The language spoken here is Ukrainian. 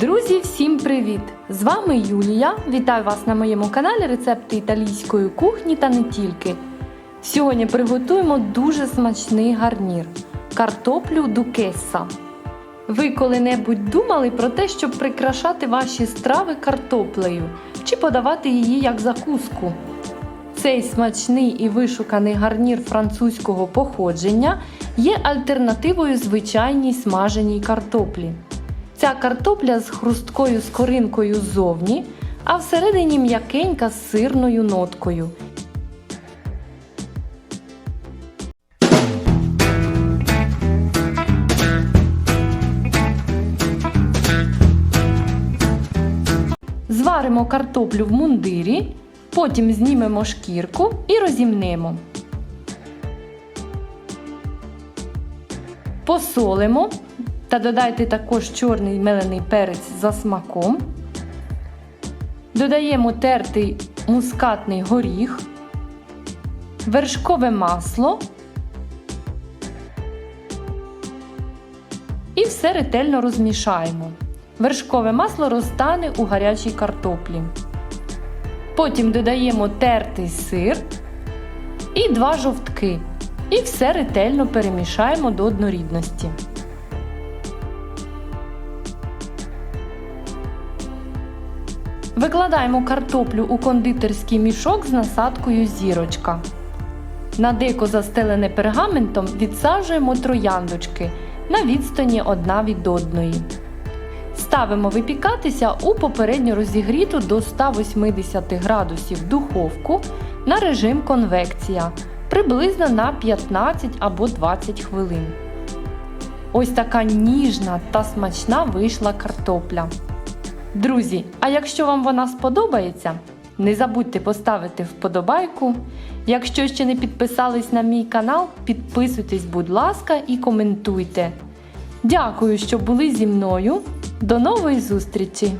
Друзі, всім привіт! З вами Юлія. Вітаю вас на моєму каналі Рецепти італійської кухні та не тільки. Сьогодні приготуємо дуже смачний гарнір картоплю дукеса. Ви коли-небудь думали про те, щоб прикрашати ваші страви картоплею чи подавати її як закуску? Цей смачний і вишуканий гарнір французького походження є альтернативою звичайній смаженій картоплі. Ця картопля з хрусткою скоринкою ззовні, а всередині м'якенька з сирною ноткою. Зваримо картоплю в мундирі, потім знімемо шкірку і розімнемо. Посолимо та додайте також чорний мелений перець за смаком. Додаємо тертий мускатний горіх, вершкове масло і все ретельно розмішаємо. Вершкове масло розтане у гарячій картоплі. Потім додаємо тертий сир і два жовтки. І все ретельно перемішаємо до однорідності. Викладаємо картоплю у кондитерський мішок з насадкою зірочка. На деко застелене пергаментом відсаджуємо трояндочки на відстані одна від одної. Ставимо випікатися у попередньо розігріту до 180 градусів духовку на режим конвекція приблизно на 15 або 20 хвилин. Ось така ніжна та смачна вийшла картопля. Друзі, а якщо вам вона сподобається, не забудьте поставити вподобайку. Якщо ще не підписались на мій канал, підписуйтесь, будь ласка, і коментуйте. Дякую, що були зі мною. До нової зустрічі!